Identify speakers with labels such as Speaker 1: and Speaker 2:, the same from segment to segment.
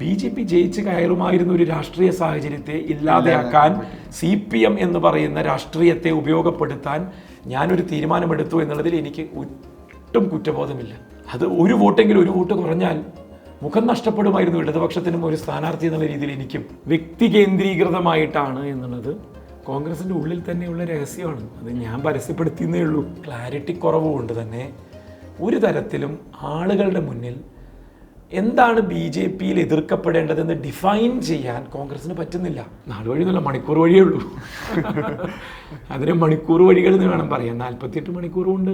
Speaker 1: B J P ജയിച്ച് കയറുമായിരുന്ന ഒരു രാഷ്ട്രീയ സാഹചര്യത്തെ ഇല്ലാതെയാക്കാൻ സി പി എം എന്ന് പറയുന്ന രാഷ്ട്രീയത്തെ ഉപയോഗപ്പെടുത്താൻ ഞാനൊരു തീരുമാനമെടുത്തു എന്നുള്ളതിൽ എനിക്ക് ഒട്ടും കുറ്റബോധമില്ല. അത് ഒരു വോട്ടെങ്കിലും ഒരു വോട്ട് കുറഞ്ഞാൽ മുഖം നഷ്ടപ്പെടുമായിരുന്നു ഇടതുപക്ഷത്തിനും ഒരു സ്ഥാനാർത്ഥി എന്നുള്ള രീതിയിൽ എനിക്കും വ്യക്തി കേന്ദ്രീകൃതമായിട്ടാണ് എന്നുള്ളത് കോൺഗ്രസിന്റെ ഉള്ളിൽ തന്നെയുള്ള രഹസ്യമാണ്. അത് ഞാൻ പരസ്യപ്പെടുത്തിയെന്നേ ഉള്ളൂ. ക്ലാരിറ്റി കുറവുകൊണ്ട് തന്നെ ഒരു തരത്തിലും ആളുകളുടെ മുന്നിൽ എന്താണ് ബി ജെ പിയിൽ എതിർക്കപ്പെടേണ്ടതെന്ന് ഡിഫൈൻ ചെയ്യാൻ കോൺഗ്രസിന് പറ്റുന്നില്ല. നാല് വഴിയൊന്നുമില്ല മണിക്കൂർ വഴിയേ ഉള്ളൂ. അതിന് മണിക്കൂർ വഴികൾ എന്ന് വേണം പറയാൻ. നാൽപ്പത്തിയെട്ട് മണിക്കൂർ കൊണ്ട്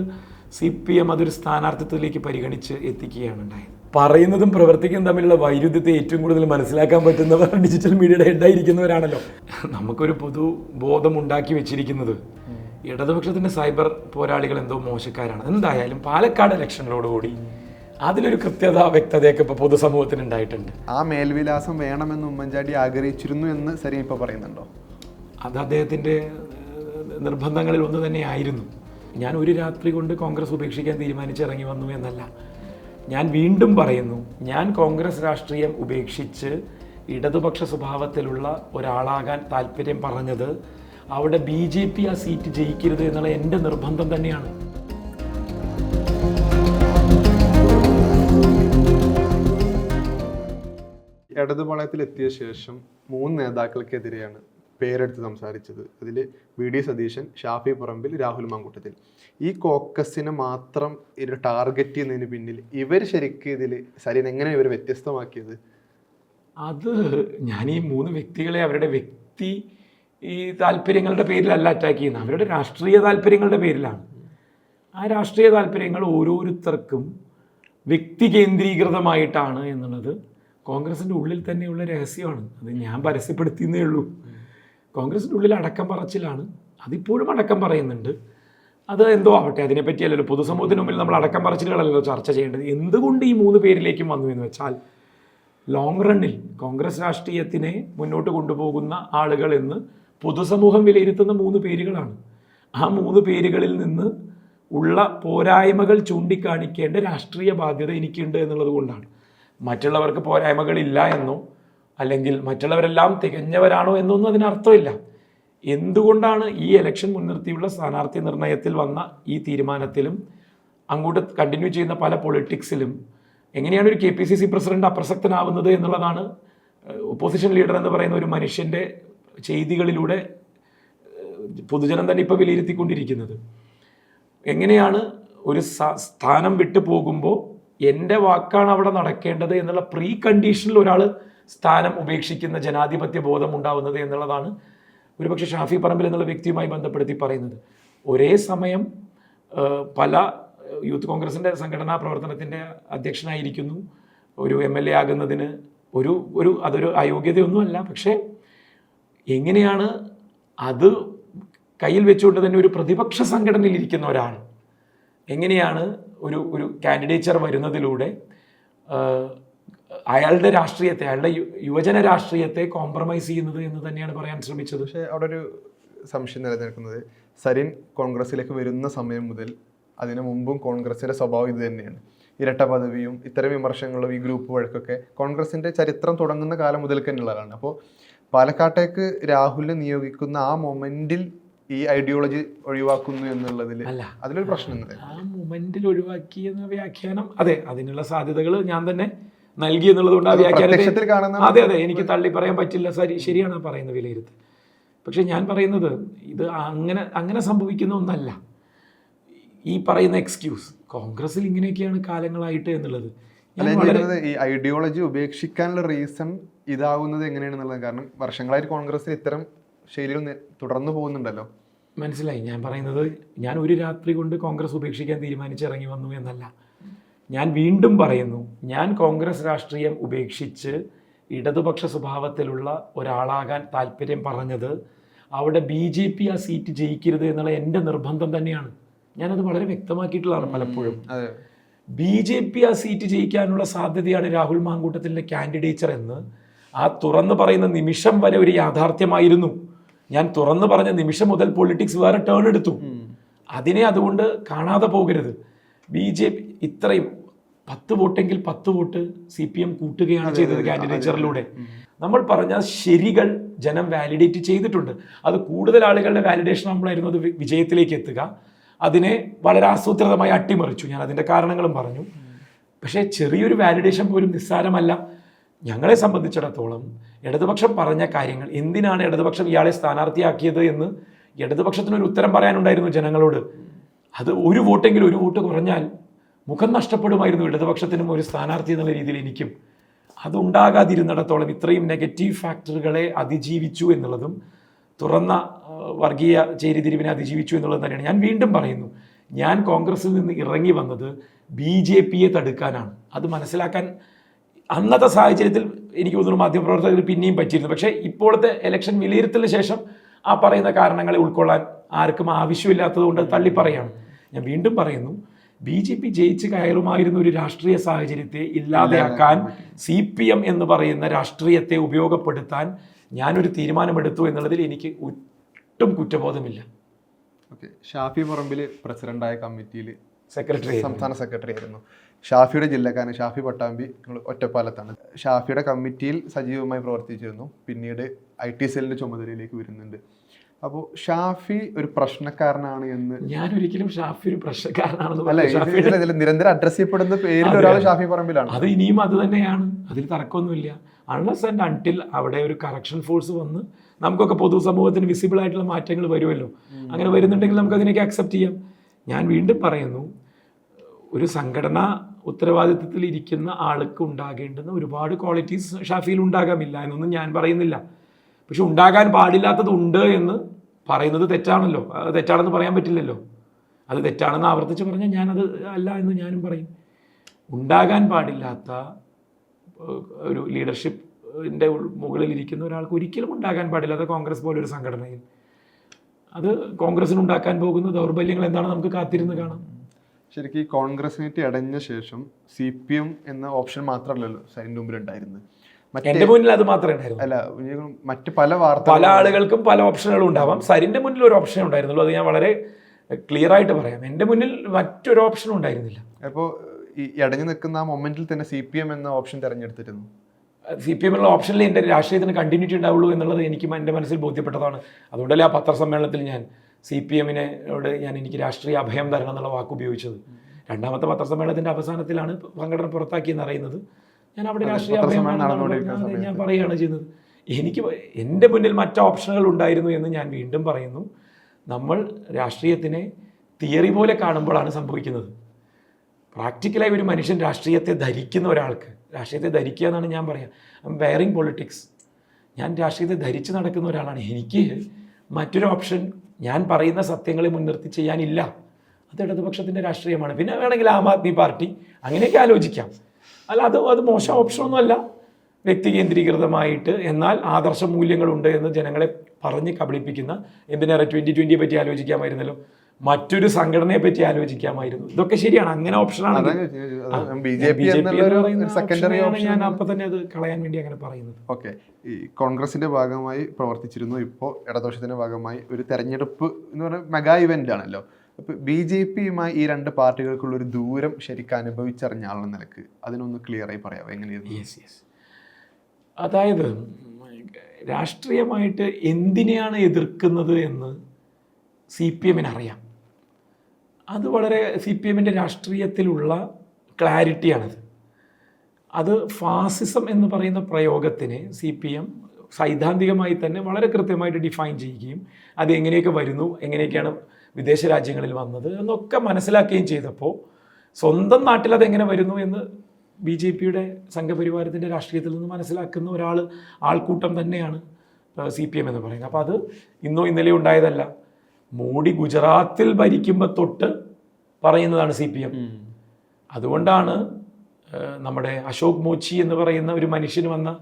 Speaker 1: സി പി എം അതൊരു സ്ഥാനാർത്ഥിത്വത്തിലേക്ക് പരിഗണിച്ച് എത്തിക്കുകയാണ് ഉണ്ടായത്. പറയുന്നതും പ്രവർത്തിക്കുന്നതും തമ്മിലുള്ള വൈരുദ്ധ്യത്തെ ഏറ്റവും കൂടുതൽ മനസ്സിലാക്കാൻ പറ്റുന്നവർ ഡിജിറ്റൽ മീഡിയയുടെ ഹെഡായിരിക്കുന്നവരാണല്ലോ നമുക്കൊരു പൊതു ബോധം ഉണ്ടാക്കി വെച്ചിരിക്കുന്നത് ഇടതുപക്ഷത്തിന്റെ സൈബർ പോരാളികൾ എന്തോ മോശക്കാരാണ്. എന്തായാലും പാലക്കാട് ഇലക്ഷനിലോടുകൂടി അതിലൊരു കൃത്യത വ്യക്തതയൊക്കെ ഇപ്പോൾ പൊതുസമൂഹത്തിന് ഉണ്ടായിട്ടുണ്ട്.
Speaker 2: ആ മേൽവിലാസം വേണമെന്ന് ഉമ്മൻചാണ്ടി ആഗ്രഹിച്ചിരുന്നു എന്ന് സരി ഇപ്പൊ പറയുന്നുണ്ടോ?
Speaker 1: അത് അദ്ദേഹത്തിന്റെ നിർബന്ധങ്ങളിൽ ഒന്ന് തന്നെയായിരുന്നു ഞാൻ ഒരു രാത്രി കൊണ്ട് കോൺഗ്രസ് ഉപേക്ഷിക്കാൻ തീരുമാനിച്ച് ഇറങ്ങി വന്നു എന്നല്ല. ഞാൻ വീണ്ടും പറയുന്നു ഞാൻ കോൺഗ്രസ് രാഷ്ട്രീയം ഉപേക്ഷിച്ച് ഇടതുപക്ഷ സ്വഭാവത്തിലുള്ള ഒരാളാകാൻ താല്പര്യം പറഞ്ഞത് അവിടെ ബി ജെ പി ആ സീറ്റ് ജയിക്കരുത് എന്നുള്ള എന്റെ നിർബന്ധം തന്നെയാണ്.
Speaker 2: ഇടതുപാളയത്തിൽ എത്തിയ ശേഷം മൂന്ന് നേതാക്കൾക്കെതിരെയാണ് പേരെടുത്ത് സംസാരിച്ചത്. അതിൽ വി. ഡി. സതീശൻ ഷാഫി പറമ്പിൽ രാഹുൽ മാങ്കൂട്ടത്തിൽ. ഈ കോക്കസിനെ മാത്രം ഇത് ടാർഗറ്റ് ചെയ്യുന്നതിന് പിന്നിൽ ഇവർ ശരിക്കും ഇതിൽ സരിൻ എങ്ങനെ ഇവർ വ്യത്യസ്തമാക്കിയത്?
Speaker 1: അത് ഞാൻ ഈ മൂന്ന് വ്യക്തികളെ അവരുടെ വ്യക്തി ഈ താല്പര്യങ്ങളുടെ പേരിലല്ല അറ്റാക്ക് ചെയ്യുന്നത്. അവരുടെ രാഷ്ട്രീയ താല്പര്യങ്ങളുടെ പേരിലാണ്. ആ രാഷ്ട്രീയ താല്പര്യങ്ങൾ ഓരോരുത്തർക്കും വ്യക്തി കേന്ദ്രീകൃതമായിട്ടാണ് എന്നുള്ളത് കോൺഗ്രസിന്റെ ഉള്ളിൽ തന്നെയുള്ള രഹസ്യമാണ്. അത് ഞാൻ പരസ്യപ്പെടുത്തിയെന്നേ ഉള്ളൂ. കോൺഗ്രസിന്റെ ഉള്ളിൽ അടക്കം പറച്ചിലാണ്. അതിപ്പോഴും അടക്കം പറയുന്നുണ്ട്. അത് എന്തോ ആവട്ടെ അതിനെപ്പറ്റിയല്ലല്ലോ. പൊതുസമൂഹത്തിന് മുമ്പിൽ നമ്മൾ അടക്കം പറച്ചിലുകളല്ലല്ലോ ചർച്ച ചെയ്യേണ്ടത്. എന്തുകൊണ്ട് ഈ മൂന്ന് പേരിലേക്കും വന്നു എന്ന് വെച്ചാൽ ലോങ് റണ്ണിൽ കോൺഗ്രസ് രാഷ്ട്രീയത്തിനെ മുന്നോട്ട് കൊണ്ടുപോകുന്ന ആളുകൾ എന്ന് പൊതുസമൂഹം വിലയിരുത്തുന്ന മൂന്ന് പേരുകളാണ്. ആ മൂന്ന് പേരുകളിൽ നിന്ന് ഉള്ള പോരായ്മകൾ ചൂണ്ടിക്കാണിക്കേണ്ട രാഷ്ട്രീയ ബാധ്യത എനിക്കുണ്ട് എന്നുള്ളത് കൊണ്ടാണ്. മറ്റുള്ളവർക്ക് പോരായ്മകളില്ല എന്നോ അല്ലെങ്കിൽ മറ്റുള്ളവരെല്ലാം തികഞ്ഞവരാണോ എന്നൊന്നും അതിനർത്ഥമില്ല എന്തുകൊണ്ടാണ് ഈ ഇലക്ഷൻ മുൻനിർത്തിയുള്ള സ്ഥാനാർത്ഥി നിർണയത്തിൽ വന്ന ഈ തീരുമാനത്തിലും അങ്ങോട്ട് കണ്ടിന്യൂ ചെയ്യുന്ന പല പൊളിറ്റിക്സിലും എങ്ങനെയാണ് ഒരു K P C C president അപ്രസക്തനാവുന്നത് എന്നുള്ളതാണ് ഒപ്പോസിഷൻ ലീഡർ എന്ന് പറയുന്ന ഒരു മനുഷ്യന്റെ ചെയ്തികളിലൂടെ പൊതുജനം തന്നെ ഇപ്പോൾ വിലയിരുത്തിക്കൊണ്ടിരിക്കുന്നത്. എങ്ങനെയാണ് ഒരു സ്ഥാനം വിട്ടു പോകുമ്പോൾ എന്റെ വാക്കാണ് അവിടെ നടക്കേണ്ടത് എന്നുള്ള പ്രീ കണ്ടീഷനിൽ ഒരാൾ സ്ഥാനം ഉപേക്ഷിക്കുന്ന ജനാധിപത്യ ബോധം ഉണ്ടാവുന്നത് എന്നുള്ളതാണ് ഒരുപക്ഷെ ഷാഫി പറമ്പിൽ എന്നുള്ള വ്യക്തിയുമായി ബന്ധപ്പെടുത്തി പറയുന്നത്. ഒരേ സമയം പല യൂത്ത് കോൺഗ്രസിന്റെ സംഘടനാ പ്രവർത്തനത്തിന്റെ അധ്യക്ഷനായിരിക്കുന്നു. ഒരു എം എൽ എ ആകുന്നതിന് ഒരു ഒരു അതൊരു അയോഗ്യതയൊന്നുമല്ല. പക്ഷേ എങ്ങനെയാണ് അത് കയ്യിൽ വെച്ചുകൊണ്ട് തന്നെ ഒരു പ്രതിപക്ഷ സംഘടനയിൽ ഇരിക്കുന്ന ഒരാൾ എങ്ങനെയാണ് ഒരു ഒരു കാൻഡിഡേച്ചർ വരുന്നതിലൂടെ അയാളുടെ രാഷ്ട്രീയത്തെ അയാളുടെ യുവജന രാഷ്ട്രീയത്തെ കോംപ്രമൈസ് ചെയ്യുന്നത് എന്ന് തന്നെയാണ് പറയാൻ ശ്രമിച്ചത്.
Speaker 2: പക്ഷേ അവിടെ ഒരു സംശയം നിലനിൽക്കുന്നത്. സരിൻ കോൺഗ്രസിലേക്ക് വരുന്ന സമയം മുതൽ അതിനു മുമ്പും കോൺഗ്രസിന്റെ സ്വഭാവം ഇത് തന്നെയാണ്. ഇരട്ട പദവിയും ഇത്തരം വിമർശനങ്ങളും ഈ ഗ്രൂപ്പ് വഴക്കൊക്കെ കോൺഗ്രസിന്റെ ചരിത്രം തുടങ്ങുന്ന കാലം മുതൽ തന്നെയുള്ളതാണ് അപ്പോൾ പാലക്കാട്ടേക്ക് രാഹുലിനെ നിയോഗിക്കുന്ന ആ മൊമെന്റിൽ ഈ ഐഡിയോളജി ഒഴിവാക്കുന്നു എന്നുള്ളതിൽ
Speaker 1: അല്ല.
Speaker 2: അതിലൊരു പ്രശ്നം
Speaker 1: ആ മൊമെന്റിൽ ഒഴിവാക്കി എന്ന വ്യാഖ്യാനം അതെ അതിനുള്ള സാധ്യതകൾ ഞാൻ തന്നെ നൽകി എന്നുള്ളത് കൊണ്ട് ആ
Speaker 2: കാണുന്ന
Speaker 1: അതെ അതെ എനിക്ക് തള്ളി പറയാൻ പറ്റില്ല സാരി ശരിയാണ് പറയുന്ന വിലയിരുത്തൽ. പക്ഷെ ഞാൻ പറയുന്നത് ഇത് അങ്ങനെ അങ്ങനെ സംഭവിക്കുന്ന ഒന്നല്ല. ഈ പറയുന്ന എക്സ്ക്യൂസ് കോൺഗ്രസിൽ ഇങ്ങനെയൊക്കെയാണ് കാലങ്ങളായിട്ട് എന്നുള്ളത്.
Speaker 2: ഈ ഐഡിയോളജി ഉപേക്ഷിക്കാനുള്ള റീസൺ ഇതാവുന്നത് എങ്ങനെയാണെന്നുള്ളത്. കാരണം വർഷങ്ങളായിട്ട് കോൺഗ്രസിൽ ഇത്തരം ശൈലികൾ തുടർന്നു പോകുന്നുണ്ടല്ലോ.
Speaker 1: മനസ്സിലായി. ഞാൻ പറയുന്നത് ഞാൻ ഒരു രാത്രി കൊണ്ട് കോൺഗ്രസ് ഉപേക്ഷിക്കാൻ തീരുമാനിച്ചിറങ്ങി വന്നു എന്നല്ല. ഞാൻ വീണ്ടും പറയുന്നു ഞാൻ കോൺഗ്രസ് രാഷ്ട്രീയം ഉപേക്ഷിച്ച് ഇടതുപക്ഷ സ്വഭാവത്തിലുള്ള ഒരാളാകാൻ താല്പര്യം പറഞ്ഞത് അവിടെ ബി ജെ പി ആ സീറ്റ് ജയിക്കരുത് എന്നുള്ള എന്റെ നിർബന്ധം തന്നെയാണ്. ഞാനത് വളരെ വ്യക്തമാക്കിയിട്ടുള്ളതാണ് പലപ്പോഴും. ബി ജെ പി ആ സീറ്റ് ജയിക്കാനുള്ള സാധ്യതയാണ് രാഹുൽ മാങ്കൂട്ടത്തിന്റെ കാൻഡിഡേച്ചർ എന്ന് ആ തുറന്ന് പറയുന്ന നിമിഷം വരെ ഒരു യാഥാർത്ഥ്യമായിരുന്നു. ഞാൻ തുറന്നു പറഞ്ഞ നിമിഷം മുതൽ പൊളിറ്റിക്സ് വേറെ ടേൺ എടുത്തു. അതിനെ അതുകൊണ്ട് കാണാതെ പോകരുത്. ബി ജെ പി ഇത്രയും പത്ത് വോട്ടെങ്കിൽ പത്ത് വോട്ട് സി പി എം കൂട്ടുകയാണ് ചെയ്തത് കാൻഡിഡേച്ചറിലൂടെ നമ്മൾ പറഞ്ഞ ശരികൾ ജനം വാലിഡേറ്റ് ചെയ്തിട്ടുണ്ട്. അത് കൂടുതൽ ആളുകളുടെ വാലിഡേഷൻ നമ്മളായിരുന്നു അത് വിജയത്തിലേക്ക് എത്തുക. അതിനെ വളരെ ആസൂത്രിതമായി അട്ടിമറിച്ചു. ഞാൻ അതിന്റെ കാരണങ്ങളും പറഞ്ഞു. പക്ഷേ ചെറിയൊരു വാലിഡേഷൻ പോലും നിസ്സാരമല്ല. ഞങ്ങളെ സംബന്ധിച്ചിടത്തോളം ഇടതുപക്ഷം പറഞ്ഞ കാര്യങ്ങൾ എന്തിനാണ് ഇടതുപക്ഷം ഇയാളെ സ്ഥാനാർത്ഥിയാക്കിയത് എന്ന് ഇടതുപക്ഷത്തിനൊരു ഉത്തരം പറയാനുണ്ടായിരുന്നു ജനങ്ങളോട്. അത് ഒരു വോട്ടെങ്കിലും ഒരു വോട്ട് കുറഞ്ഞാൽ മുഖം നഷ്ടപ്പെടുമായിരുന്നു ഇടതുപക്ഷത്തിനും ഒരു സ്ഥാനാർത്ഥി എന്നുള്ള രീതിയിൽ എനിക്കും. അതുണ്ടാകാതിരുന്നിടത്തോളം ഇത്രയും നെഗറ്റീവ് ഫാക്ടറുകളെ അതിജീവിച്ചു എന്നുള്ളതും തുറന്ന വർഗീയ ചേരിതിരിവിനെ അതിജീവിച്ചു എന്നുള്ളത് തന്നെയാണ്. ഞാൻ വീണ്ടും പറയുന്നു ഞാൻ കോൺഗ്രസിൽ നിന്ന് ഇറങ്ങി വന്നത് ബി ജെ പിയെ തടുക്കാനാണ്. അത് മനസ്സിലാക്കാൻ അന്നത്തെ സാഹചര്യത്തിൽ എനിക്ക് തോന്നുന്നു മാധ്യമപ്രവർത്തകർ പിന്നെയും പറ്റിയിരുന്നു. പക്ഷേ ഇപ്പോഴത്തെ ഇലക്ഷൻ വിലയിരുത്തലിന് ശേഷം ആ പറയുന്ന കാരണങ്ങളെ ഉൾക്കൊള്ളാൻ ആർക്കും ആവശ്യമില്ലാത്തത് കൊണ്ട് തള്ളിപ്പറയാണ്. ഞാൻ വീണ്ടും പറയുന്നു ബി ജെ പി ജയിച്ച് കയറുമായിരുന്ന ഒരു രാഷ്ട്രീയ സാഹചര്യത്തെ ഇല്ലാതെയാക്കാൻ സി പി എം എന്ന് പറയുന്ന രാഷ്ട്രീയത്തെ ഉപയോഗപ്പെടുത്താൻ ഞാനൊരു തീരുമാനമെടുത്തു എന്നുള്ളതിൽ എനിക്ക് ഒട്ടും കുറ്റബോധമില്ല.
Speaker 2: ഓക്കെ. ഷാഫി പറമ്പിൽ പ്രസിഡന്റായ കമ്മിറ്റിയിൽ
Speaker 1: സെക്രട്ടറി
Speaker 2: സംസ്ഥാന സെക്രട്ടറി ആയിരുന്നു. ഷാഫിയുടെ ജില്ലക്കാരൻ ഷാഫി പട്ടാമ്പി ഒറ്റപ്പാലത്താണ്. ഷാഫിയുടെ കമ്മിറ്റിയിൽ സജീവമായി പ്രവർത്തിച്ചിരുന്നു. പിന്നീട് ഐ ടി സെല്ലിന്റെ ചുമതലയിലേക്ക് വരുന്നുണ്ട്. അപ്പോൾ ഷാഫി ഒരു പ്രശ്നക്കാരനാണ് എന്ന്
Speaker 1: ഞാൻ ഒരിക്കലും ഷാഫി ഒരു പ്രശ്നക്കാരനാണെന്ന്
Speaker 2: നിരന്തരം അഡ്രസ് ചെയ്യപ്പെടുന്ന പേരിൽ ഒരാൾ ഷാഫി പറമ്പിലാണ്.
Speaker 1: അത് ഇനിയും അത് തന്നെയാണ്. അതിൽ തർക്കമൊന്നുമില്ല. അൺലസ് ആൻഡ് അൺടിൽ അവിടെ ഒരു കറക്ഷൻ ഫോഴ്സ് വന്ന് നമുക്കൊക്കെ പൊതുസമൂഹത്തിന് വിസിബിൾ ആയിട്ടുള്ള മാറ്റങ്ങൾ വരുമല്ലോ. അങ്ങനെ വരുന്നുണ്ടെങ്കിൽ നമുക്ക് അതിനൊക്കെ അക്സെപ്റ്റ് ചെയ്യാം. ഞാൻ വീണ്ടും പറയുന്നു ഒരു സംഘടന ഉത്തരവാദിത്വത്തിൽ ഇരിക്കുന്ന ആൾക്ക് ഉണ്ടാകേണ്ടുന്ന ഒരുപാട് ക്വാളിറ്റീസ് ഷാഫിയിൽ ഉണ്ടാകാമില്ല എന്നൊന്നും ഞാൻ പറയുന്നില്ല. പക്ഷെ ഉണ്ടാകാൻ പാടില്ലാത്തത് ഉണ്ട് എന്ന് പറയുന്നത് തെറ്റാണല്ലോ. അത് തെറ്റാണെന്ന് പറയാൻ പറ്റില്ലല്ലോ. അത് തെറ്റാണെന്ന് ആവർത്തിച്ച് പറഞ്ഞാൽ ഞാനത് അല്ല എന്ന് ഞാനും പറയും. ഉണ്ടാകാൻ പാടില്ലാത്ത ഒരു ലീഡർഷിപ്പിന്റെ മുകളിൽ ഇരിക്കുന്ന ഒരാൾക്ക് ഒരിക്കലും ഉണ്ടാകാൻ പാടില്ലാത്ത കോൺഗ്രസ് പോലൊരു സംഘടനയിൽ. അത് കോൺഗ്രസിന് ഉണ്ടാക്കാൻ പോകുന്ന ദൗർബല്യങ്ങൾ എന്താണ് നമുക്ക് കാത്തിരുന്ന് കാണാം.
Speaker 2: ശരിക്കും ഈ കോൺഗ്രസിനേറ്റ് അടഞ്ഞ ശേഷം സി പി എം എന്ന ഓപ്ഷൻ മാത്രമല്ലല്ലോ സൈന്റെ മുമ്പിൽ ഉണ്ടായിരുന്നത്.
Speaker 1: എന്റെ മുന്നിൽ അത് മാത്രമേ ഉണ്ടായിരുന്നു
Speaker 2: അല്ല മറ്റ് പല വാർത്ത
Speaker 1: പല ആളുകൾക്കും പല ഓപ്ഷനുകളും ഉണ്ടാവാം. സരിന്റെ മുന്നിൽ ഒരു ഓപ്ഷൻ ഉണ്ടായിരുന്നുള്ളൂ. അത് ഞാൻ വളരെ ക്ലിയർ ആയിട്ട് പറയാം. എന്റെ മുന്നിൽ മറ്റൊരു ഓപ്ഷനും ഉണ്ടായിരുന്നില്ല.
Speaker 2: അപ്പോൾ ഈ ഇടഞ്ഞു നിൽക്കുന്ന ആ മൊമെന്റിൽ തന്നെ സി പി എം എന്ന ഓപ്ഷൻ തിരഞ്ഞെടുത്തിരുന്നു.
Speaker 1: സി പി എമ്മിലുള്ള ഓപ്ഷനിൽ എന്റെ രാഷ്ട്രീയത്തിന് കണ്ടിന്യൂറ്റി ഉണ്ടാവുള്ളൂ എന്നുള്ളത് എനിക്ക് എന്റെ മനസ്സിൽ ബോധ്യപ്പെട്ടതാണ്. അതുകൊണ്ടല്ലേ ആ പത്രസമ്മേളനത്തിൽ ഞാൻ സി പി എമ്മിനോട് ഞാൻ എനിക്ക് രാഷ്ട്രീയ അഭയം തരണം എന്നുള്ള വാക്ക് ഉപയോഗിച്ചത്. രണ്ടാമത്തെ പത്രസമ്മേളനത്തിന്റെ അവസാനത്തിലാണ് സംഘടന പുറത്താക്കിയെന്ന് അറിയുന്നത്. ഞാൻ അവിടെ രാഷ്ട്രീയ അഭയം. ഞാൻ പറയുകയാണ് ചെയ്യുന്നത്. എനിക്ക് എന്റെ മുന്നിൽ മറ്റ് ഓപ്ഷനുകൾ ഉണ്ടായിരുന്നു എന്ന് ഞാൻ വീണ്ടും പറയുന്നു. നമ്മൾ രാഷ്ട്രീയത്തിനെ തിയറി പോലെ കാണുമ്പോഴാണ് സംഭവിക്കുന്നത്. പ്രാക്ടിക്കലായി ഒരു മനുഷ്യൻ രാഷ്ട്രീയത്തെ ധരിക്കുന്ന ഒരാൾക്ക് രാഷ്ട്രീയത്തെ ധരിക്കുക എന്നാണ് ഞാൻ പറയുക വെയറിങ് പൊളിറ്റിക്സ് ഞാൻ രാഷ്ട്രീയത്തെ ധരിച്ച് നടക്കുന്ന ഒരാളാണ്. എനിക്ക് മറ്റൊരു ഓപ്ഷൻ ഞാൻ പറയുന്ന സത്യങ്ങളെ മുൻനിർത്തി ചെയ്യാനില്ല. അത് ഇടതുപക്ഷത്തിന്റെ രാഷ്ട്രീയമാണ്. പിന്നെ വേണമെങ്കിൽ ആം ആദ്മി പാർട്ടി അങ്ങനെയൊക്കെ ആലോചിക്കാം. അല്ല അത് അത് മോശം ഓപ്ഷനൊന്നുമല്ല വ്യക്തി കേന്ദ്രീകൃതമായിട്ട് എന്നാൽ ആദർശ മൂല്യങ്ങളുണ്ട് എന്ന് ജനങ്ങളെ പറഞ്ഞ് കബളിപ്പിക്കുന്ന എന്തിനേറെ ട്വന്റി ട്വന്റിയെ പറ്റി ആലോചിക്കാമായിരുന്നല്ലോ. മറ്റൊരു സംഘടനയെ പറ്റി ആലോചിക്കാമായിരുന്നു. ഇതൊക്കെ ശരിയാണ്. അങ്ങനെ ഓപ്ഷനാണ് ഞാൻ അപ്പൊ തന്നെ അത് കളയാൻ വേണ്ടി അങ്ങനെ പറയുന്നത്.
Speaker 2: ഓക്കെ ഈ കോൺഗ്രസിന്റെ ഭാഗമായി പ്രവർത്തിച്ചിരുന്നു. ഇപ്പോൾ ഇടതുപക്ഷത്തിന്റെ ഭാഗമായി ഒരു തെരഞ്ഞെടുപ്പ് എന്ന് പറഞ്ഞ മെഗാ ഇവന്റ് ആണല്ലോ. അപ്പൊ ബി ജെ പിയുമായി ഈ രണ്ട് പാർട്ടികൾക്കുള്ള ഒരു ദൂരം ശരിക്കും അനുഭവിച്ചറിഞ്ഞ ആളുടെ നിലയ്ക്ക് അതിനൊന്ന് ക്ലിയർ ആയി പറയാമോ എങ്ങനെയായിരുന്നു?
Speaker 1: യെസ് യെസ് അതായത് രാഷ്ട്രീയമായിട്ട് എന്തിനെയാണ് എതിർക്കുന്നത് എന്ന് സി പി എമ്മിന് അറിയാം. അത് വളരെ സി പി എമ്മിന്റെ രാഷ്ട്രീയത്തിലുള്ള ക്ലാരിറ്റിയാണത്. അത് ഫാസിസം എന്ന് പറയുന്ന പ്രയോഗത്തിനെ സി പി എം സൈദ്ധാന്തികമായി തന്നെ വളരെ കൃത്യമായിട്ട് ഡിഫൈൻ ചെയ്യുകയും അത് എങ്ങനെയൊക്കെ വരുന്നു എങ്ങനെയൊക്കെയാണ് വിദേശ രാജ്യങ്ങളിൽ വന്നത് എന്നൊക്കെ മനസ്സിലാക്കുകയും ചെയ്തപ്പോൾ സ്വന്തം നാട്ടിൽ അതെങ്ങനെ വരുന്നു എന്ന് ബി ജെ പിയുടെ സംഘപരിവാരത്തിന്റെ രാഷ്ട്രീയത്തിൽ നിന്ന് മനസ്സിലാക്കുന്ന ഒരാൾ ആൾക്കൂട്ടം തന്നെയാണ് സി പി എം എന്ന് പറയുന്നത്. അപ്പോൾ അത് ഇന്നോ ഇന്നലെയോ ഉണ്ടായതല്ല. മോഡി ഗുജറാത്തിൽ ഭരിക്കുമ്പോൾ തൊട്ട് പറയുന്നതാണ് സി പി എം. അതുകൊണ്ടാണ് നമ്മുടെ അശോക് മോച്ചി എന്ന് പറയുന്ന ഒരു മനുഷ്യന് വന്ന